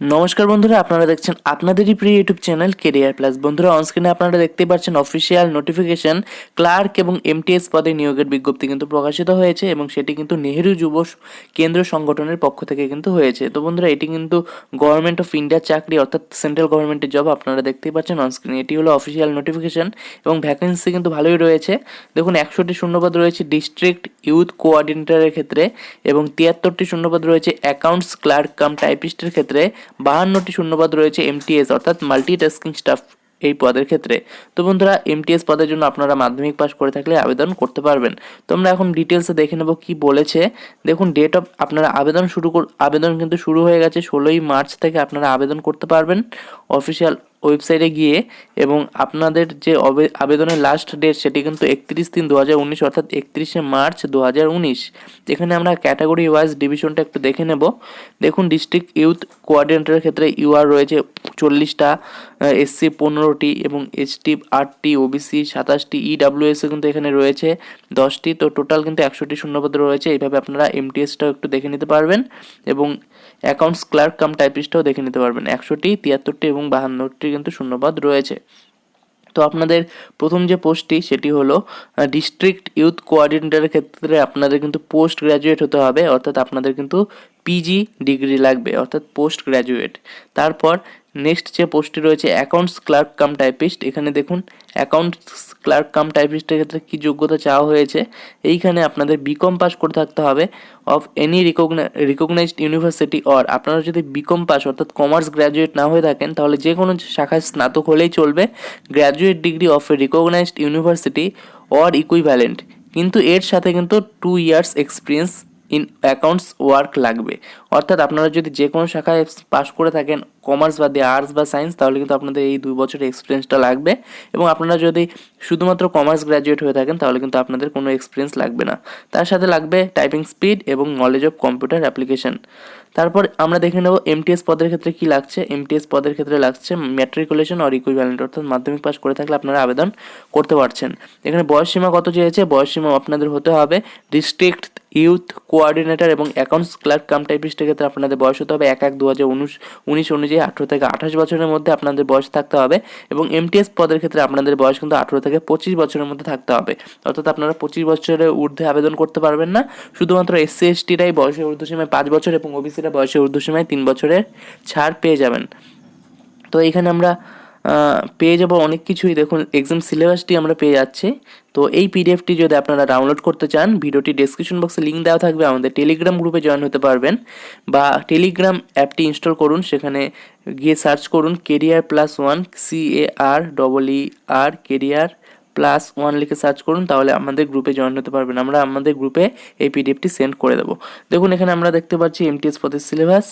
নমস্কার বন্ধুরা, আপনারা দেখছেন আপনাদেরই প্রিয় ইউটিউব চ্যানেল কেরিয়ার প্লাস বন্ধুরা অনস্ক্রিনে আপনারা দেখতে পাচ্ছেন অফিসিয়াল নোটিফিকেশন ক্লার্ক এবং এমটিএস পদে নিয়োগের বিজ্ঞপ্তি কিন্তু প্রকাশিত হয়েছে এবং সেটি কিন্তু নেহেরু যুব কেন্দ্র সংগঠনের পক্ষ থেকে কিন্তু হয়েছে। তো বন্ধুরা, এটি কিন্তু গভর্নমেন্ট অফ ইন্ডিয়ার চাকরি অর্থাৎ সেন্ট্রাল গভর্নমেন্টের জব আপনারা দেখতেই পাচ্ছেন অনস্ক্রিনে এটি হলো অফিসিয়াল নোটিফিকেশন এবং ভ্যাকেন্সি কিন্তু ভালোই রয়েছে। দেখুন একশোটি শূন্যপদ রয়েছে ডিস্ট্রিক্ট ইউথ কোঅর্ডিনেটরের ক্ষেত্রে এবং তিয়াত্তরটি শূন্যপদ রয়েছে অ্যাকাউন্টস ক্লার্ক কাম টাইপিস্টের ক্ষেত্রে। বাহান্নটি শূন্যপদ রয়েছে এমটিএস অর্থাৎ মাল্টিটাস্কিং স্টাফ এই পদের ক্ষেত্রে। তো বন্ধুরা এমটিএস পদের জন্য আপনারা মাধ্যমিক পাস করে থাকলে আবেদন করতে পারবেন। তো আমরা এখন ডিটেলসে দেখে নেব কি বলেছে। দেখুন ডেট অফ আপনারা আবেদন শুরু আবেদন কিন্তু শুরু হয়ে গেছে ষোলোই মার্চ থেকে আপনারা আবেদন করতে পারবেন। অফিসিয়াল ওয়েবসাইটে গিয়ে এবং আপনাদের যে আবেদনের লাস্ট ডেট সেটি কিন্তু একত্রিশ তিন দু হাজার উনিশ অর্থাৎ একত্রিশে মার্চ দু হাজার উনিশ। এখানে আমরা ক্যাটাগরি ওয়াইজ ডিভিশনটা একটু দেখে নেব। দেখুন ডিস্ট্রিক্ট ইউথ কোঅর্ডিনেটরের ক্ষেত্রে ইউআর রয়েছে চল্লিশটা এসসি পনেরোটি এবং এসটি আটটি ওবিসি সাতাশটি ইডাব্লিউএসও কিন্তু এখানে রয়েছে দশটি। তো টোটাল কিন্তু একশোটি শূন্যপদ রয়েছে। এইভাবে আপনারা এমটিএসটাও একটু দেখে নিতে পারবেন এবং অ্যাকাউন্টস ক্লার্ক কাম টাইপিস্টটাও দেখে নিতে পারবেন। একশোটি, তিয়াত্তরটি এবং বাহান্নটি কিন্তু শূন্যপদ রয়েছে। তো আপনাদের প্রথম যে পোস্টটি, সেটি হলো ডিস্ট্রিক্ট ইউথ কোঅর্ডিনেটরের ক্ষেত্রে আপনাদের কিন্তু পোস্ট গ্র্যাজুয়েট হতে হবে, অর্থাৎ আপনাদের কিন্তু পিজি ডিগ্রি লাগবে, অর্থাৎ পোস্ট গ্র্যাজুয়েট তারপর নেক্সট যে পোস্টটি রয়েছে অ্যাকাউন্টস ক্লার্ক কাম টাইপিস্ট এখানে দেখুন অ্যাকাউন্টস ক্লার্ক কাম টাইপিস্টের ক্ষেত্রে কী যোগ্যতা চাওয়া হয়েছে, এইখানে আপনাদের বিকম পাস করে থাকতে হবে of any recognised university or আপনারা যদি বিকম পাস অর্থাৎ কমার্স গ্র্যাজুয়েট না হয়ে থাকেন, তাহলে যে কোনো শাখায় স্নাতক হলেই চলবে graduate degree of a recognised university or equivalent কিন্তু এর সাথে কিন্তু two years experience in accounts work লাগবে। অর্থাৎ আপনারা যদি যে কোনো শাখায় পাশ করে থাকেন, কমার্স বা দিয়ে আর্টস বা সায়েন্স, তাহলে কিন্তু আপনাদের এই দুই বছরের এক্সপিরিয়েন্সটা লাগবে। এবং আপনারা যদি শুধুমাত্র কমার্স গ্র্যাজুয়েট হয়ে থাকেন, তাহলে কিন্তু আপনাদের কোনো এক্সপিরিয়েন্স লাগবে না। তার সাথে লাগবে টাইপিং স্পিড এবং নলেজ অফ কম্পিউটার অ্যাপ্লিকেশন তারপর আমরা দেখে নেব এমটিএস পদের ক্ষেত্রে কি লাগছে। এমটিএস পদের ক্ষেত্রে লাগছে ম্যাট্রিকুলেশন অর ইকুইভ্যালেন্ট অর্থাৎ মাধ্যমিক পাস করে থাকলে আপনারা আবেদন করতে পারছেন। এখানে বয়স সীমা কত চেয়েছে? বয়স সীমা আপনাদের হতে হবে ডিস্ট্রিক্ট ইউথ কোঅর্ডিনেটর এবং অ্যাকাউন্টস ক্লার্ক কাম টাইপিস্টের ক্ষেত্রে আপনাদের বয়স হতে হবে এক এক দু হাজার উনিশ উনিশ অনুযায়ী আঠেরো থেকে আঠাশ বছরের মধ্যে আপনাদের বয়স থাকতে হবে এবং এমটিএস পদের ক্ষেত্রে আপনাদের বয়স কিন্তু আঠেরো থেকে পঁচিশ বছরের মধ্যে থাকতে হবে। অর্থাৎ আপনারা পঁচিশ বছরের ঊর্ধ্বে আবেদন করতে পারবেন না। শুধুমাত্র এসসি এসটিরাই বয়সের ঊর্ধ্বসীমায় পাঁচ বছর এবং ওবিসিরা বয়সের ঊর্ধ্বসীমায় তিন বছরের ছাড় পেয়ে যাবেন। তো এখানে আমরা পেয়ে যাব অনেক কিছুই। দেখুন এক্সাম সিলেবাসটি আমরা পেয়ে যাচ্ছি। তো এই পিডিএফটি যদি আপনারা ডাউনলোড করতে চান, ভিডিওটি ডেসক্রিপশন বক্সে লিঙ্ক দেওয়া থাকবে, আমাদের টেলিগ্রাম গ্রুপে জয়েন হতে পারবেন। বা টেলিগ্রাম অ্যাপটি ইনস্টল করুন, সেখানে গিয়ে সার্চ করুন career plus one C A R double E R career plus one লিখে সার্চ করুন, তাহলে আমাদের গ্রুপে জয়েন হতে পারবেন। আমরা আমাদের গ্রুপে এই পিডিএফটি সেন্ড করে দেবো। দেখুন, এখানে আমরা দেখতে পাচ্ছি এমটিএস পদের সিলেবাস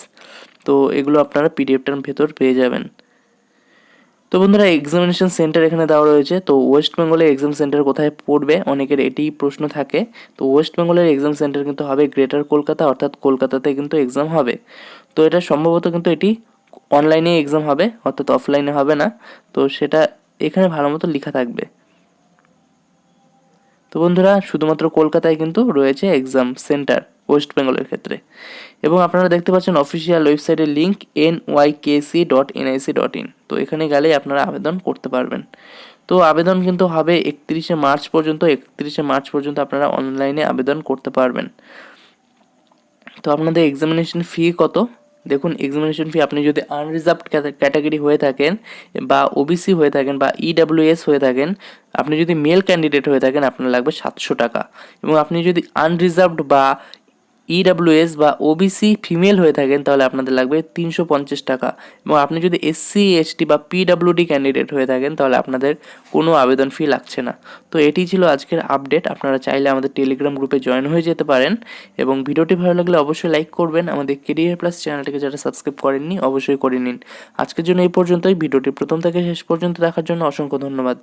তো এগুলো আপনারা পিডিএফটার ভেতর পেয়ে যাবেন। তো বন্ধুরা এক্সামিনেশন সেন্টার এখানে দেওয়া রয়েছে। তো ওয়েস্ট বেঙ্গলের এক্সাম সেন্টার কোথায় পড়বে? অনেকের এটি প্রশ্ন থাকে। তো ওয়েস্ট বেঙ্গলের এক্সাম সেন্টার কিন্তু হবে গ্রেটার কলকাতা অর্থাৎ কলকাতাতে কিন্তু এক্সাম হবে। তো এটা সম্ভবত কিন্তু এটি অনলাইনে এক্সাম হবে, অর্থাৎ অফলাইনে হবে না। তো সেটা এখানে ভালো মতো লেখা থাকবে। তো বন্ধুরা, শুধুমাত্র কলকাতায় কিন্তু রয়েছে এক্সাম সেন্টার ওয়েস্ট বেঙ্গলের ক্ষেত্রে। এবং আপনারা দেখতে পাচ্ছেন অফিসিয়াল ওয়েবসাইটের link N Y KC dot NIC dot in তো এখানে গেলেই আপনারা আবেদন করতে পারবেন। তো আবেদন কিন্তু হবে একত্রিশে মার্চ পর্যন্ত, একত্রিশে মার্চ পর্যন্ত আপনারা অনলাইনে আবেদন করতে পারবেন। তো আপনাদের এক্সামিনেশন ফি কত? দেখুন এক্সামিনেশন ফি আপনি যদি আনরিজার্ভড ক্যাটাগরি হয়ে থাকেন বা ওবিসি হয়ে থাকেন বা ইডাব্লিউএস হয়ে থাকেন, আপনি যদি মেল ক্যান্ডিডেট হয়ে থাকেন, আপনার লাগবে সাতশো টাকা। এবং আপনি যদি আনরিজার্ভড বা ইডাব্লিউএস বা ওবিসি ফিমেল হয়ে থাকেন, তাহলে আপনাদের লাগবে তিনশো পঞ্চাশ টাকা। এবং আপনি যদি এসসি এসটি বা পিডাব্লিউডি ক্যান্ডিডেট হয়ে থাকেন, তাহলে আপনাদের কোনো আবেদন ফি লাগছে না। তো এটি ছিল আজকের আপডেট আপনারা চাইলে আমাদের টেলিগ্রাম গ্রুপে জয়েন হয়ে যেতে পারেন। এবং ভিডিওটি ভালো লাগলে অবশ্যই লাইক করবেন। আমাদের কেরিয়ার প্লাস চ্যানেলটিকে যারা সাবস্ক্রাইব করেননি, অবশ্যই করে নিন। আজকের জন্য এই পর্যন্তই। ভিডিওটি প্রথম থেকে শেষ পর্যন্ত দেখার জন্য অসংখ্য ধন্যবাদ।